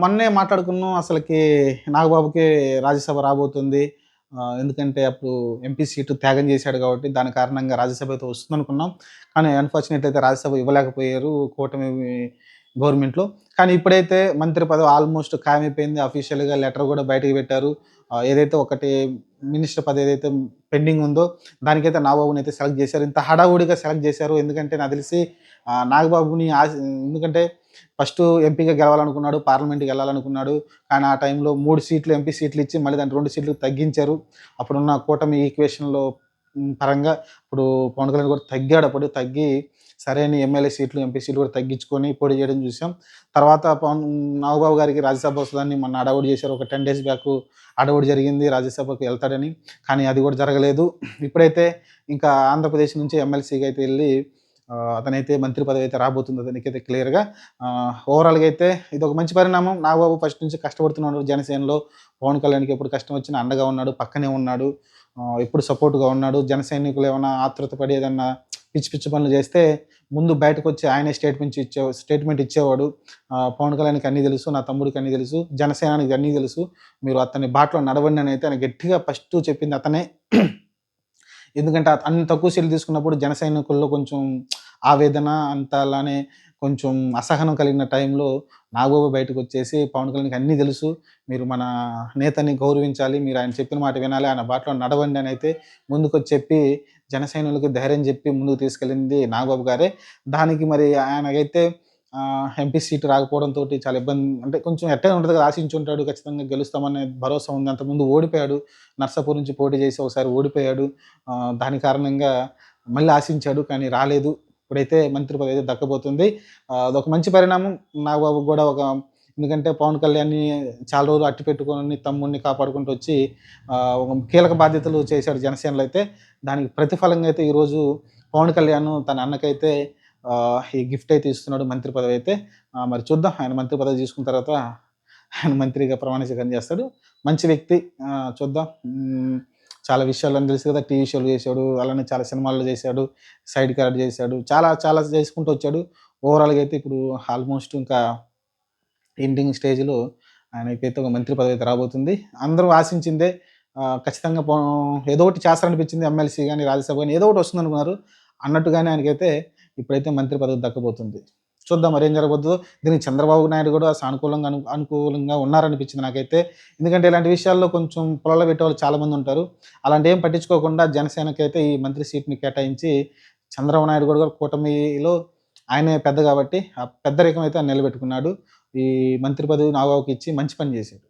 మొన్నే మాట్లాడుకున్నాం. అసలుకి నాగబాబుకి రాజ్యసభ రాబోతుంది. ఎందుకంటే అప్పుడు ఎంపీ సీటు త్యాగం చేశాడు కాబట్టి దాని కారణంగా రాజ్యసభ అయితే వస్తుంది అనుకున్నాం కానీ అన్ఫార్చునేట్ అయితే రాజ్యసభ ఇవ్వలేకపోయారు కూటమి గవర్నమెంట్లో. కానీ ఇప్పుడైతే మంత్రి పదవి ఆల్మోస్ట్ ఖాయమైపోయింది. అఫీషియల్గా లెటర్ కూడా బయటకు పెట్టారు. ఏదైతే ఒకటి మినిస్టర్ పదవి ఏదైతే పెండింగ్ ఉందో దానికైతే నాగబాబుని అయితే సెలెక్ట్ చేశారు. ఇంత హడావుడిగా సెలెక్ట్ చేశారు. ఎందుకంటే నాకు తెలిసి నాగబాబుని ఆశ ఎందుకంటే ఫస్ట్ ఎంపీగా గెలవాలనుకున్నాడు పార్లమెంట్కి వెళ్ళాలనుకున్నాడు. కానీ ఆ టైంలో మూడు సీట్లు ఎంపీ సీట్లు ఇచ్చి మళ్ళీ దాని రెండు సీట్లు తగ్గించారు. అప్పుడున్న కూటమి ఈక్వేషన్లో పరంగా ఇప్పుడు పవన్ కళ్యాణ్ కూడా తగ్గాడు అప్పుడు. తగ్గి సరైన ఎమ్మెల్యే సీట్లు ఎంపీ సీట్లు కూడా తగ్గించుకొని పోటీ చేయడం చూసాం. తర్వాత పవన్ నాగబాబు గారికి రాజ్యసభ వస్తుందని మొన్న అడవుడు చేశారు. ఒక టెన్ డేస్ బ్యాక్ అడవుడు జరిగింది రాజ్యసభకు వెళ్తాడని. కానీ అది కూడా జరగలేదు. ఇప్పుడైతే ఇంకా ఆంధ్రప్రదేశ్ నుంచి ఎమ్మెల్సీకి అయితే వెళ్ళి అతనైతే మంత్రి పదవి అయితే రాబోతుంది అతనికైతే క్లియర్గా ఓవరాల్గా అయితే ఇది ఒక మంచి పరిణామం. నాగబాబు ఫస్ట్ నుంచి కష్టపడుతున్నాడు. జనసేనలో పవన్ కళ్యాణ్కి ఎప్పుడు కష్టం వచ్చినా అండగా ఉన్నాడు పక్కనే ఉన్నాడు ఎప్పుడు సపోర్ట్గా ఉన్నాడు. జన సైనికులు ఏమైనా ఆతృత పడి ఏదన్నా పిచ్చి పిచ్చి పనులు చేస్తే ముందు బయటకు వచ్చి ఆయనే స్టేట్మెంట్ ఇచ్చే స్టేట్మెంట్ ఇచ్చేవాడు. పవన్ కళ్యాణ్కి అన్నీ తెలుసు నా తమ్ముడికి అన్నీ తెలుసు జనసేనానికి అన్నీ తెలుసు. మీరు అతని బాటలో నడవండి అని అయితే ఆయన గట్టిగా ఫస్ట్ చెప్పింది అతనే. ఎందుకంటే అన్ని తక్కువ సీట్లు తీసుకున్నప్పుడు జన సైనికుల్లో కొంచెం ఆవేదన అంత అలానే కొంచెం అసహనం కలిగిన టైంలో నాగబాబు బయటకు వచ్చేసి పవన్ కళ్యాణ్కి అన్నీ తెలుసు. మీరు మన నేతని గౌరవించాలి మీరు ఆయన చెప్పిన మాట వినాలి ఆయన బాటలో నడవండి అని అయితే ముందుకు చెప్పి జన సైనికులకి ధైర్యం చెప్పి ముందుకు తీసుకెళ్ళింది నాగబాబు గారే. దానికి మరి ఆయనకైతే ఎంపీ సీట్ రాకపోవడంతో చాలా ఇబ్బంది అంటే కొంచెం ఎట్టే ఉంటుంది కదా ఆశించి ఉంటాడు ఖచ్చితంగా గెలుస్తామనే భరోసా ఉంది. అంతకుముందు ఓడిపోయాడు నర్సాపూర్ నుంచి పోటీ చేసి ఒకసారి ఓడిపోయాడు. దాని కారణంగా మళ్ళీ ఆశించాడు కానీ రాలేదు. ఇప్పుడైతే మంత్రి పదవి అయితే దక్కబోతుంది. అదొక మంచి పరిణామం. నాగబాబు కూడా ఒక ఎందుకంటే పవన్ కళ్యాణ్ని చాలా రోజులు అట్టి పెట్టుకొని తమ్ముడిని కాపాడుకుంటూ వచ్చి ఒక కీలక బాధ్యతలు చేశాడు జనసేనలో అయితే. దానికి ప్రతిఫలంగా అయితే ఈరోజు పవన్ కళ్యాణ్ తన అన్నకైతే ఈ గిఫ్ట్ అయితే ఇస్తున్నాడు మంత్రి పదవి అయితే. మరి చూద్దాం. ఆయన మంత్రి పదవి తీసుకున్న తర్వాత ఆయన మంత్రిగా ప్రమాణ స్వీకారం చేస్తాడు. మంచి వ్యక్తి. చూద్దాం. చాలా విషయాలు తెలుసు కదా. టీవీ షోలు చేశాడు. అలానే చాలా సినిమాల్లో చేశాడు. సైడ్ క్యారెక్టర్ చేశాడు. చాలా చాలా చేసుకుంటూ వచ్చాడు. ఓవరాల్గా అయితే ఇప్పుడు ఆల్మోస్ట్ ఇంకా ఎండింగ్ స్టేజ్లో ఆయనకైతే ఒక మంత్రి పదవి అయితే రాబోతుంది. అందరూ ఆశించిందే ఖచ్చితంగా ఏదో ఒకటి చేస్తారనిపించింది ఎమ్మెల్సీ కానీ రాజ్యసభ కానీ ఏదో ఒకటి వస్తుంది అనుకున్నారు అన్నట్టుగానే ఆయనకైతే ఇప్పుడైతే మంత్రి పదవి దక్కబోతుంది. చూద్దాం మరి ఏం జరగబోతుందో. దీనికి చంద్రబాబు నాయుడు కూడా సానుకూలంగా అను అనుకూలంగా ఉన్నారనిపించింది నాకైతే. ఎందుకంటే ఇలాంటి విషయాల్లో కొంచెం పొలాలు పెట్టే వాళ్ళు చాలామంది ఉంటారు. అలాంటి ఏం పట్టించుకోకుండా జనసేనకి అయితే ఈ మంత్రి సీట్ని కేటాయించి చంద్రబాబు నాయుడు కూడా కూటమిలో ఆయనే పెద్ద కాబట్టి ఆ పెద్దరికం అయితే నిలబెట్టుకున్నాడు. ఈ మంత్రి పదవి నాగబాబుకి ఇచ్చి మంచి పని చేశాడు.